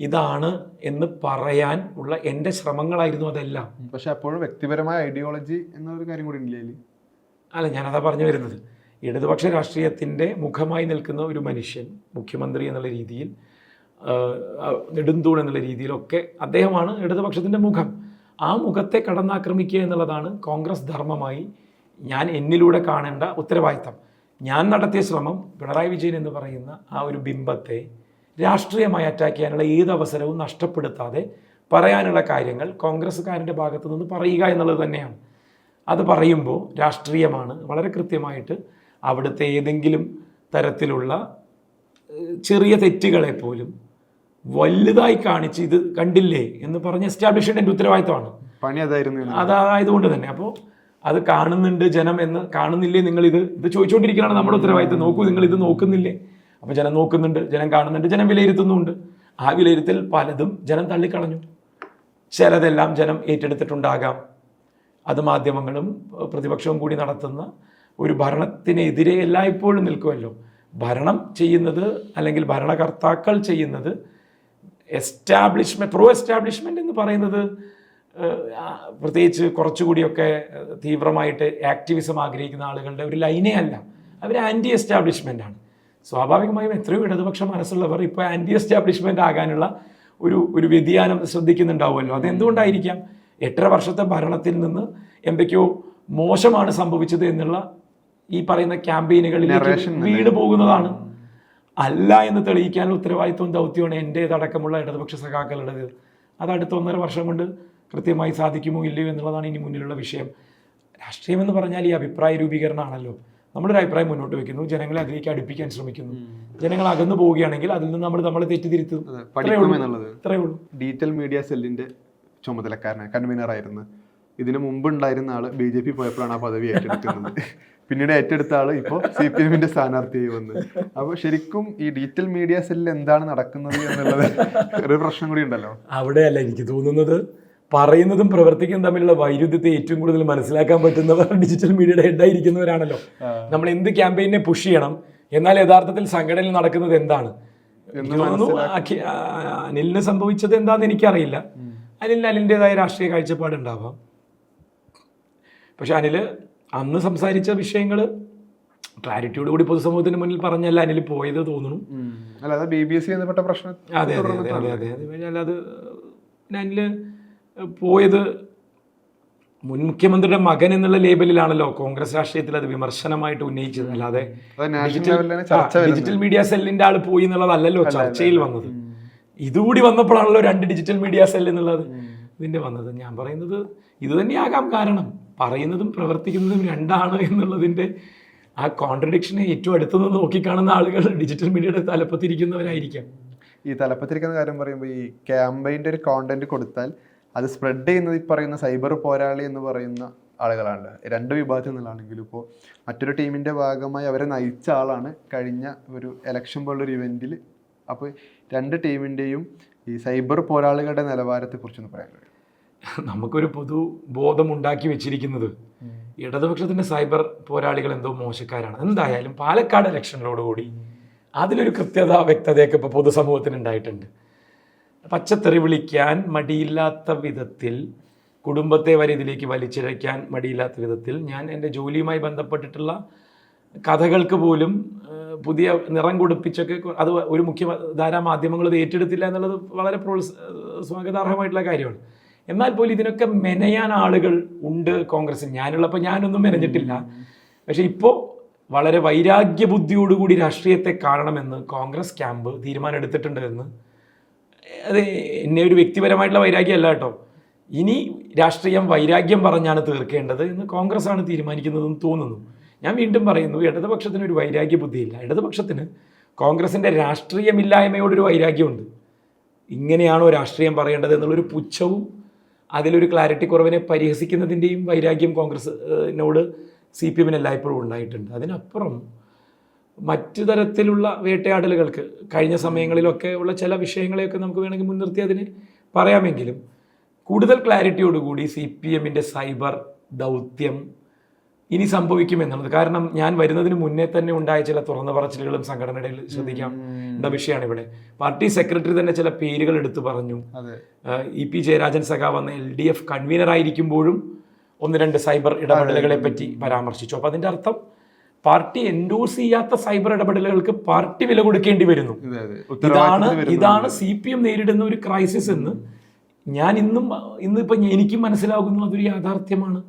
Speaker 1: ഇതാണ് എന്ന് പറയാൻ ഉള്ള എന്റെ ശ്രമങ്ങളായിരുന്നു അതെല്ലാം.
Speaker 2: പക്ഷെ അപ്പോഴും വ്യക്തിപരമായ ഐഡിയോളജി എന്നൊരു കാര്യം കൂടി ഇല്ലേ?
Speaker 1: അല്ല ഞാനതാ പറഞ്ഞു വരുന്നത്. ഇടതുപക്ഷ രാഷ്ട്രീയത്തിന്റെ മുഖമായി നിൽക്കുന്ന ഒരു മനുഷ്യൻ മുഖ്യമന്ത്രി എന്നുള്ള രീതിയിൽ നെടുന്തൂൺ എന്നുള്ള രീതിയിലൊക്കെ അദ്ദേഹമാണ് ഇടതുപക്ഷത്തിന്റെ മുഖം. ആ മുഖത്തെ കടന്നാക്രമിക്കുക എന്നുള്ളതാണ് കോൺഗ്രസ് ധർമ്മമായി ഞാൻ എന്നിലൂടെ കാണേണ്ട ഉത്തരവാദിത്തം. ഞാൻ നടത്തിയ ശ്രമം പിണറായി വിജയൻ എന്ന് പറയുന്ന ആ ഒരു ബിംബത്തെ രാഷ്ട്രീയമായി അറ്റാക്ക് ചെയ്യാനുള്ള ഏത് അവസരവും നഷ്ടപ്പെടുത്താതെ പറയാനുള്ള കാര്യങ്ങൾ കോൺഗ്രസ്സുകാരന്റെ ഭാഗത്തു നിന്ന് പറയുക എന്നുള്ളത് തന്നെയാണ്. അത് പറയുമ്പോൾ രാഷ്ട്രീയമാണ് വളരെ കൃത്യമായിട്ട് അവിടുത്തെ ഏതെങ്കിലും തരത്തിലുള്ള ചെറിയ തെറ്റുകളെ പോലും വലുതായി കാണിച്ച് ഇത് കണ്ടില്ലേ എന്ന് പറഞ്ഞ് എസ്റ്റാബ്ലിഷ് ചെയ്യേണ്ട ഉത്തരവാദിത്തമാണ്
Speaker 2: പണി അതായിരുന്നു.
Speaker 1: അതായതുകൊണ്ട് തന്നെ. അപ്പോൾ അത് കാണുന്നുണ്ട് ജനം എന്ന് കാണുന്നില്ലേ നിങ്ങൾ ഇത്? ഇത് ചോദിച്ചുകൊണ്ടിരിക്കുകയാണ് നമ്മുടെ ഉത്തരവാദിത്തം നോക്കൂ നിങ്ങൾ ഇത് നോക്കുന്നില്ലേ? അപ്പോൾ ജനം നോക്കുന്നുണ്ട് ജനം കാണുന്നുണ്ട് ജനം വിലയിരുത്തുന്നുണ്ട് ആ വിലയിരുത്തൽ പലതും ജനം തള്ളിക്കളഞ്ഞു. ചിലതെല്ലാം ജനം ഏറ്റെടുത്തിട്ടുണ്ടാകാം. അത് മാധ്യമങ്ങളും പ്രതിപക്ഷവും കൂടി നടത്തുന്ന ഒരു ഭരണത്തിനെതിരെ എല്ലായ്പ്പോഴും നിൽക്കുമല്ലോ. ഭരണം ചെയ്യുന്നത് അല്ലെങ്കിൽ ഭരണകർത്താക്കൾ ചെയ്യുന്നത് എസ്റ്റാബ്ലിഷ്മെന്റ് പ്രോ എസ്റ്റാബ്ലിഷ്മെന്റ് എന്ന് പറയുന്നത് പ്രത്യേകിച്ച് കുറച്ചുകൂടിയൊക്കെ തീവ്രമായിട്ട് ആക്ടിവിസം ആഗ്രഹിക്കുന്ന ആളുകളുടെ ഒരു ലൈനേ അല്ല. അവർ ആന്റി എസ്റ്റാബ്ലിഷ്മെന്റ് ആണ്. സ്വാഭാവികമായും എത്രയോ ഇടതുപക്ഷ മനസ്സുള്ളവർ ഇപ്പോൾ ആന്റി എസ്റ്റാബ്ലിഷ്മെന്റ് ആകാനുള്ള ഒരു ഒരു വ്യതിയാനം ശ്രദ്ധിക്കുന്നുണ്ടാവുമല്ലോ. അതെന്തുകൊണ്ടായിരിക്കാം? എട്ടര വർഷത്തെ ഭരണത്തിൽ നിന്ന് എന്തൊക്കെയോ മോശമാണ് സംഭവിച്ചത് എന്നുള്ള ഈ പറയുന്ന
Speaker 2: ക്യാമ്പയിനുകളിൽ
Speaker 1: വീട് പോകുന്നതാണ്. അല്ല എന്ന് തെളിയിക്കാനുള്ള ഉത്തരവാദിത്വം ദൗത്യമാണ് എന്റേതടക്കമുള്ള ഇടതുപക്ഷ സഖാക്കളുടേത്. അത് അടുത്ത ഒന്നര വർഷം കൊണ്ട് കൃത്യമായി സാധിക്കുമോ ഇല്ലയോ എന്നുള്ളതാണ് ഇനി മുന്നിലുള്ള വിഷയം. രാഷ്ട്രീയം എന്ന് പറഞ്ഞാൽ ഈ അഭിപ്രായ രൂപീകരണമാണല്ലോ. നമ്മളൊരു അഭിപ്രായം മുന്നോട്ട് വെക്കുന്നു. ജനങ്ങളെ അതിലേക്ക് അടുപ്പിക്കാൻ ശ്രമിക്കുന്നു. ജനങ്ങൾ അകന്നു പോവുകയാണെങ്കിൽ അതിൽ നിന്ന് നമ്മൾ നമ്മളെ തെറ്റിദ്ധരുത്തും
Speaker 2: ഡിജിറ്റൽ
Speaker 1: ഇത്രയേ ഉള്ളൂ.
Speaker 2: ഡീറ്റെയിൽ മീഡിയ സെല്ലിന്റെ ചുമതലക്കാരനെ കൺവീനർ ആയിരുന്നു. ഇതിനു മുമ്പ് ഉണ്ടായിരുന്ന ആൾ ബി ജെ പി പോയപ്പോഴാണ് ആ പദവി ഏറ്റെടുക്കുന്നത്. പിന്നീട് ഏറ്റെടുത്ത ആൾ ഇപ്പോൾ സി പി എമ്മിന്റെ സ്ഥാനാർത്ഥിയായി വന്നു. അപ്പോൾ ശരിക്കും ഈ ഡിജിറ്റൽ മീഡിയ സെല്ലിൽ എന്താണ് നടക്കുന്നത് എന്നുള്ളത് ഒരു പ്രശ്നം കൂടി ഉണ്ടല്ലോ.
Speaker 1: അവിടെയല്ല എനിക്ക് തോന്നുന്നത് പറയുന്നതും പ്രവർത്തിക്കുന്നതും തമ്മിലുള്ള വൈരുദ്ധ്യത്തെ ഏറ്റവും കൂടുതൽ മനസ്സിലാക്കാൻ പറ്റുന്നവർ ഡിജിറ്റൽ മീഡിയയുടെ ഹെഡായിരിക്കുന്നവരാണല്ലോ നമ്മൾ എന്ത് ക്യാമ്പയിനെ പുഷ് ചെയ്യണം എന്നാൽ യഥാർത്ഥത്തിൽ സംഘടനയിൽ നടക്കുന്നത് എന്താണ്? അനിലിന് സംഭവിച്ചത് എന്താന്ന് എനിക്കറിയില്ല. അനിലിന് അനിലിന്റെതായ രാഷ്ട്രീയ കാഴ്ചപ്പാടുണ്ടാവാം. പക്ഷെ അനിൽ അന്ന് സംസാരിച്ച വിഷയങ്ങൾ ക്ലാരിറ്റിയോട് കൂടി പൊതുസമൂഹത്തിന് മുന്നിൽ പറഞ്ഞല്ല അതിൽ പോയത് തോന്നുന്നു.
Speaker 2: അല്ലാതെ ബി ബി എസ് സി ബന്ധപ്പെട്ട പ്രശ്നം
Speaker 1: അതെ അതെ അതെ അതെ അതെ. അത് കഴിഞ്ഞാൽ അത് ഞാനിൽ പോയത് മുൻ മുഖ്യമന്ത്രിയുടെ മകൻ എന്നുള്ള ലേബലിലാണല്ലോ കോൺഗ്രസ് രാഷ്ട്രീയത്തിൽ അത് വിമർശനമായിട്ട് ഉന്നയിച്ചത്. അല്ലാതെ ഡിജിറ്റൽ മീഡിയ സെല്ലിന്റെ ആൾ പോയി എന്നുള്ളതല്ലല്ലോ ചർച്ചയിൽ വന്നത്. ഇതുകൂടി വന്നപ്പോഴാണല്ലോ രണ്ട് ഡിജിറ്റൽ മീഡിയ സെൽ എന്നുള്ളത് ഇതിന്റെ വന്നത്. ഞാൻ പറയുന്നത് ഇത് തന്നെയാകാം കാരണം പറയുന്നതും പ്രവർത്തിക്കുന്നതും രണ്ടാണ് എന്നുള്ളതിന്റെ ആ കോൺട്രഡിക്ഷനെ ഏറ്റവും അടുത്തുനിന്ന് നോക്കിക്കാണുന്ന ആളുകൾ ഡിജിറ്റൽ മീഡിയയുടെ തലപ്പത്തിരിക്കുന്നവരായിരിക്കാം.
Speaker 2: ഈ തലപ്പത്തിരിക്കുന്ന കാര്യം പറയുമ്പോൾ ഈ ക്യാമ്പയിന്റെ ഒരു കോണ്ടന്റ് കൊടുത്താൽ അത് സ്പ്രെഡ് ചെയ്യുന്നത് ഈ പറയുന്ന സൈബർ പോരാളി എന്ന് പറയുന്ന ആളുകളാണ്. രണ്ട് വിഭാഗത്തിൽ നിന്നുള്ളതാണെങ്കിലും ഇപ്പോൾ മറ്റൊരു ടീമിന്റെ ഭാഗമായി അവരെ നയിച്ച ആളാണ് കഴിഞ്ഞ ഒരു എലക്ഷൻ പോലുള്ളൊരു ഇവന്റിൽ അപ്പോൾ രണ്ട് ടീമിന്റെയും ഈ സൈബർ പോരാളികളുടെ നിലവാരത്തെക്കുറിച്ചൊന്ന് പറയാൻ കഴിയും
Speaker 1: നമുക്കൊരു പൊതു ബോധം ഉണ്ടാക്കി വെച്ചിരിക്കുന്നത് ഇടതുപക്ഷത്തിന്റെ സൈബർ പോരാളികൾ എന്തോ മോശക്കാരാണ്. എന്തായാലും പാലക്കാട് ഇലക്ഷനിലോടുകൂടി അതിലൊരു കൃത്യത വ്യക്തതയൊക്കെ ഇപ്പോൾ പൊതുസമൂഹത്തിന് ഉണ്ടായിട്ടുണ്ട്. പച്ചത്തെറി വിളിക്കാൻ മടിയില്ലാത്ത വിധത്തിൽ കുടുംബത്തെ വരെ ഇതിലേക്ക് വലിച്ചിഴയ്ക്കാൻ മടിയില്ലാത്ത വിധത്തിൽ ഞാൻ എന്റെ ജോലിയുമായി ബന്ധപ്പെട്ടിട്ടുള്ള കഥകൾക്ക് പോലും പുതിയ നിറം കൊടുപ്പിച്ചൊക്കെ അത് ഒരു മുഖ്യധാരാ മാധ്യമങ്ങൾ ഇത് ഏറ്റെടുത്തില്ല എന്നുള്ളത് വളരെ പ്രോത്സ സ്വാഗതാർഹമായിട്ടുള്ള കാര്യമാണ്. എന്നാൽ പോലും ഇതിനൊക്കെ മെനയാൻ ആളുകൾ ഉണ്ട് കോൺഗ്രസിൽ ഞാനുള്ളപ്പോൾ ഞാനൊന്നും മെനഞ്ഞിട്ടില്ല. പക്ഷെ ഇപ്പോൾ വളരെ വൈരാഗ്യ ബുദ്ധിയോടുകൂടി രാഷ്ട്രീയത്തെ കാണണമെന്ന് കോൺഗ്രസ് ക്യാമ്പ് തീരുമാനമെടുത്തിട്ടുണ്ടെന്ന് അത് എന്നെ ഒരു വ്യക്തിപരമായിട്ടുള്ള വൈരാഗ്യമല്ല കേട്ടോ. ഇനി രാഷ്ട്രീയം വൈരാഗ്യം പറഞ്ഞാണ് തീർക്കേണ്ടത് എന്ന് കോൺഗ്രസ് ആണ് തീരുമാനിക്കുന്നതെന്ന് തോന്നുന്നു. ഞാൻ വീണ്ടും പറയുന്നു ഇടതുപക്ഷത്തിന് ഒരു വൈരാഗ്യ ബുദ്ധിയില്ല ഇടതുപക്ഷത്തിന് കോൺഗ്രസിന്റെ രാഷ്ട്രീയമില്ലായ്മയോടൊരു വൈരാഗ്യമുണ്ട്. ഇങ്ങനെയാണോ രാഷ്ട്രീയം പറയേണ്ടത് എന്നുള്ളൊരു പുച്ഛവും അതിലൊരു ക്ലാരിറ്റി കുറവിനെ പരിഹസിക്കുന്നതിന്റെയും വൈരാഗ്യം കോൺഗ്രസിനോട് സി പി എമ്മിന് എല്ലായ്പ്പോഴും ഉണ്ടായിട്ടുണ്ട്. അതിനപ്പുറം മറ്റു തരത്തിലുള്ള വേട്ടയാടലുകൾക്ക് കഴിഞ്ഞ സമയങ്ങളിലൊക്കെ ഉള്ള ചില വിഷയങ്ങളെയൊക്കെ നമുക്ക് വേണമെങ്കിൽ മുൻനിർത്തി അതിനെ പറയാമെങ്കിലും കൂടുതൽ ക്ലാരിറ്റിയോടുകൂടി സി പി എമ്മിന്റെ സൈബർ ദൗത്യം ഇനി സംഭവിക്കും സംഭവിക്കുമെന്നുള്ളത് കാരണം ഞാൻ വരുന്നതിന് മുന്നേ തന്നെ ഉണ്ടായ ചില തുറന്നു പറച്ചിലുകളും സംഘടനയിൽ ശ്രദ്ധിക്കാം. ഉള്ള വിഷയമാണ് ഇവിടെ? പാർട്ടി സെക്രട്ടറി തന്നെ ചില പേരുകൾ എടുത്തു പറഞ്ഞു. ഇ പി ജയരാജൻ സഖാവ് എന്ന എൽ ഡി എഫ് കൺവീനർ ആയിരിക്കുമ്പോഴും ഒന്ന് രണ്ട് സൈബർ ഇടപെടലുകളെ പറ്റി പരാമർശിച്ചു. അപ്പോൾ അതിന്റെ അർത്ഥം പാർട്ടി എൻഡോഴ്സ് ചെയ്യാത്ത സൈബർ ഇടപെടലുകൾക്ക് പാർട്ടി വില കൊടുക്കേണ്ടി വരുന്നു. ഇതാണ് ഇതാണ് സി പി എം നേരിടുന്ന ഒരു ക്രൈസിസ് എന്ന് ഞാൻ ഇന്നും ഇന്നിപ്പോൾ എനിക്കും മനസ്സിലാകുന്നു അതൊരു യാഥാർത്ഥ്യമാണ്.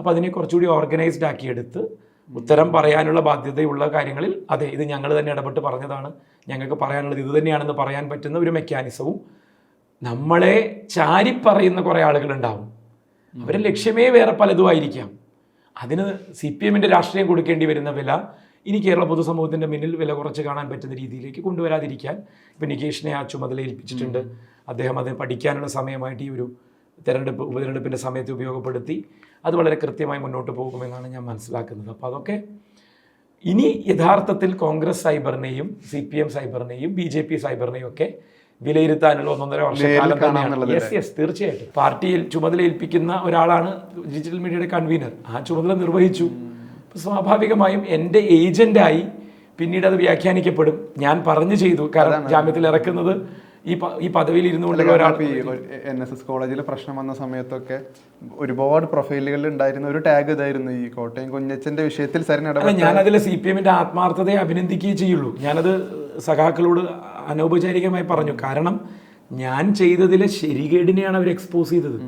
Speaker 1: അപ്പോൾ അതിനെ കുറച്ചുകൂടി ഓർഗനൈസ്ഡ് ആക്കിയെടുത്ത് ഉത്തരം പറയാനുള്ള ബാധ്യതയുള്ള കാര്യങ്ങളിൽ അതെ ഇത് ഞങ്ങൾ തന്നെ ഇടപെട്ട് പറഞ്ഞതാണ്. ഞങ്ങൾക്ക് പറയാനുള്ളത് ഇതുതന്നെയാണെന്ന് പറയാൻ പറ്റുന്ന ഒരു മെക്കാനിസവും നമ്മളെ ചാരിപ്പറയുന്ന കുറേ ആളുകളുണ്ടാവും അവരുടെ ലക്ഷ്യമേ വേറെ പലതും ആയിരിക്കാം. അതിന് സി പി എമ്മിന്റെ രാഷ്ട്രീയം കൊടുക്കേണ്ടി വരുന്ന വില ഇനി കേരള പൊതുസമൂഹത്തിന്റെ മുന്നിൽ വില കുറച്ച് കാണാൻ പറ്റുന്ന രീതിയിലേക്ക് കൊണ്ടുവരാതിരിക്കാൻ ഇപ്പം നികേഷിനെ ആ ചുമതല ഏൽപ്പിച്ചിട്ടുണ്ട്. അദ്ദേഹം അത് പഠിക്കാനുള്ള സമയമായിട്ട് ഈ ഒരു തെരഞ്ഞെടുപ്പ് ഉപതെരഞ്ഞെടുപ്പിന്റെ സമയത്ത് ഉപയോഗപ്പെടുത്തി. അത് വളരെ കൃത്യമായി മുന്നോട്ട് പോകുമെന്നാണ് ഞാൻ മനസ്സിലാക്കുന്നത്. അപ്പോൾ അതൊക്കെ ഇനി യഥാർത്ഥത്തിൽ കോൺഗ്രസ് സൈബറിനെയും സി പി എം സൈബറിനെയും ബി ജെ പി സൈബറിനെയും ഒക്കെ വിലയിരുത്താനുള്ള ഒന്നൊന്നര വർഷക്കാലം തന്നെയാണ്. യെസ് യെസ് തീർച്ചയായിട്ടും. പാർട്ടിയിൽ ചുമതല ഏൽപ്പിക്കുന്ന ഒരാളാണ് ഡിജിറ്റൽ മീഡിയയുടെ കൺവീനർ ആ ചുമതല നിർവഹിച്ചു. സ്വാഭാവികമായും എന്റെ ഏജന്റായി പിന്നീട് അത് വ്യാഖ്യാനിക്കപ്പെടും. ഞാൻ പറഞ്ഞു ചെയ്തു. കാരണം ജാമ്യത്തിൽ ഇറക്കുന്നത് ഈ ഈ പദവിയിൽ ഇരുന്നു ഒരാൾ
Speaker 2: എൻ എസ് എസ് കോളേജിൽ പ്രശ്നം വന്ന സമയത്തൊക്കെ ഒരുപാട് പ്രൊഫൈലുകളിൽ ഉണ്ടായിരുന്ന ഒരു ടാഗ് ഇതായിരുന്നു ഈ കോട്ടയം കുഞ്ഞച്ചന്റെ വിഷയത്തിൽ സരിൻ ഇടപെട്ട
Speaker 1: ഞാനതിൽ സി പി എമ്മിന്റെ ആത്മാർത്ഥതയെ അഭിനന്ദിക്കുകയേ ചെയ്യുള്ളൂ. ഞാനത് സഖാക്കളോട് അനൗപചാരികമായി പറഞ്ഞു. കാരണം ഞാൻ ചെയ്തതിലെ ശരികേടിനെയാണ് അവർ എക്സ്പോസ് ചെയ്തത്.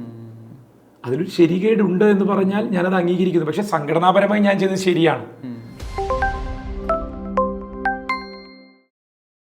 Speaker 1: അതിലൊരു ശരികേടുണ്ട് എന്ന് പറഞ്ഞാൽ ഞാനത് അംഗീകരിക്കുന്നു. പക്ഷെ സംഘടനാപരമായി ഞാൻ ചെയ്തത് ശരിയാണ്.